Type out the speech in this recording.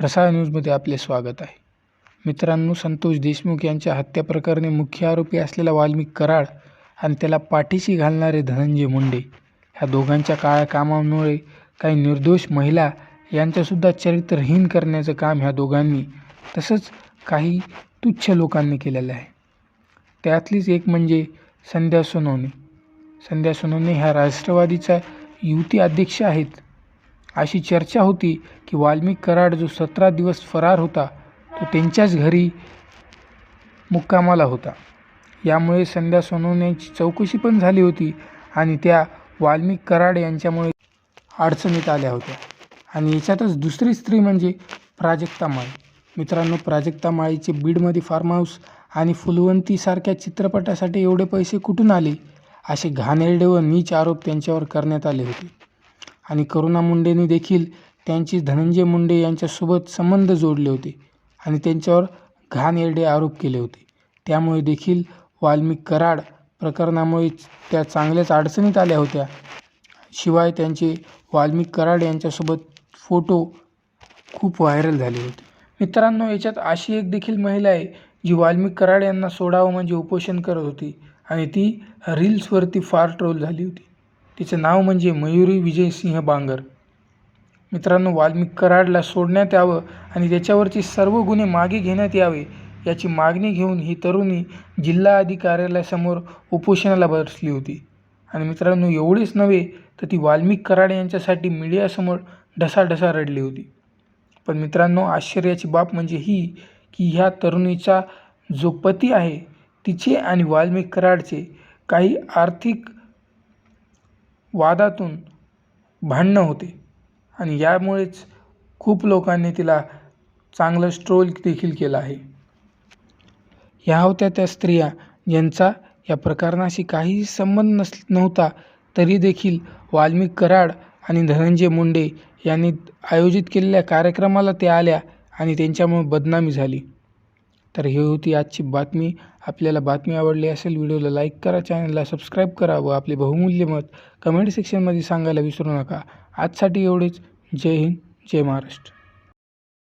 रसाळ न्यूजमध्ये आपले स्वागत आहे. मित्रांनो संतोष देशमुख यांच्या हत्याप्रकरणी मुख्य आरोपी असलेला वाल्मिक कराड आणि त्याला पाठीशी घालणारे धनंजय मुंडे ह्या दोघांच्या काळ्या कामामुळे काही निर्दोष महिला यांचंसुद्धा चरित्रहीन करण्याचं काम ह्या दोघांनी तसंच काही तुच्छ लोकांनी केलेलं आहे. त्यातलीच एक म्हणजे संध्या सोनवणे. संध्या सोनवणे ह्या राष्ट्रवादीचा युती अध्यक्ष आहेत. अशी चर्चा होती की वाल्मिक कराड जो सतरा दिवस फरार होता तो त्यांच्याच घरी मुक्कामाला होता. यामुळे संध्या सोनवण्याची चौकशी पण झाली होती आणि त्या वाल्मिक कराड यांच्यामुळे अडचणीत आल्या होत्या. आणि याच्यातच दुसरी स्त्री म्हणजे प्राजक्ता माळी. मित्रांनो प्राजक्ता माळीचे बीडमध्ये फार्म हाऊस आणि फुलवंतीसारख्या चित्रपटासाठी एवढे पैसे कुठून आले? असे घाणेरडे व नीच आरोप त्यांच्यावर करण्यात आले होते. आणि करुणा मुंडेंनी देखील त्यांची धनंजय मुंडे यांच्यासोबत संबंध जोडले होते आणि त्यांच्यावर घाणेरडे आरोप केले होते. त्यामुळे देखील वाल्मिक कराड प्रकरणामुळे त्या चांगल्याच अडचणीत आल्या होत्या. शिवाय त्यांचे वाल्मिक कराड यांच्यासोबत फोटो खूप व्हायरल झाले होते. मित्रांनो याच्यात अशी एक देखील महिला आहे जी वाल्मिक कराड यांना सोडावं म्हणजे उपोषण करत होती आणि ती रील्सवरती फार ट्रोल झाली होती. तिचं नाव म्हणजे मयुरी विजयसिंह बांगर. मित्रांनो वाल्मिक कराडला सोडण्यात यावं आणि त्याच्यावरचे सर्व गुन्हे मागे घेण्यात यावे याची मागणी घेऊन ही तरुणी जिल्हा अधिकाऱ्यालयासमोर उपोषणाला बसली होती. आणि मित्रांनो एवढेच नव्हे तर ती वाल्मिक कराड यांच्यासाठी मीडियासमोर ढसाढसा रडली होती. पण मित्रांनो आश्चर्याची बाब म्हणजे ही की ह्या तरुणीचा जो पती आहे तिचे आणि वाल्मिक कराडचे काही आर्थिक वादातून भांडणं होते. आणि यामुळेच खूप लोकांनी तिला चांगलं स्ट्रोल देखील केलं आहे. ह्या होत्या त्या स्त्रिया ज्यांचा या प्रकरणाशी काहीही संबंध नस नव्हता तरी देखील वाल्मिक कराड आणि धनंजय मुंडे यांनी आयोजित केलेल्या कार्यक्रमाला त्या आल्या आणि त्यांच्यामुळे बदनामी झाली. तर ही होती आजची बातमी. आपल्याला बातमी आवडली असेल व्हिडिओला लाईक करा चॅनलला सबस्क्राईब करा व आपले बहुमूल्य मत कमेंट सेक्शनमध्ये सांगायला विसरू नका. आजसाठी एवढेच. जय हिंद जय महाराष्ट्र.